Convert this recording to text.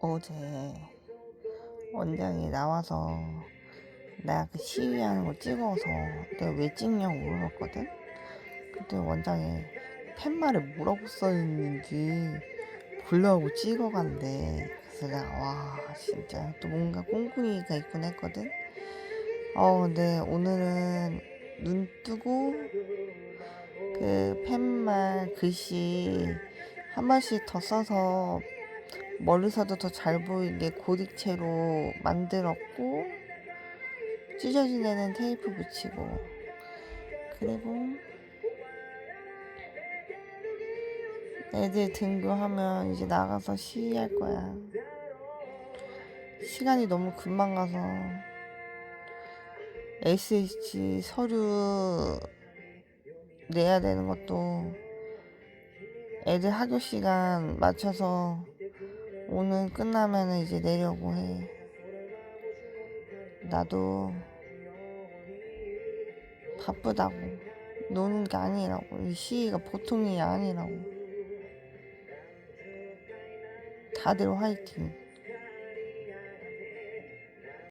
어제 원장이 나와서 내가 그 시위하는 거 찍어서 내가 왜 찍냐고 물어봤거든? 그때 원장이 팻말에 뭐라고 써있는지 보려고 찍어간대. 그래서 내가 와 진짜 또 뭔가 꽁꽁이가 있군 했거든? 어 근데 오늘은 눈 뜨고 그 팻말 글씨 한 번씩 더 써서 멀리서도 더 잘 보이게 고딕체로 만들었고 찢어진 애는 테이프 붙이고. 그리고 애들 등교하면 이제 나가서 시위할 거야. 시간이 너무 금방 가서 SH 서류 내야 되는 것도 애들 학교 시간 맞춰서 오늘 끝나면 이제 내려고 해. 나도 바쁘다고. 노는 게 아니라고. 이 시위가 보통이 아니라고. 다들 화이팅.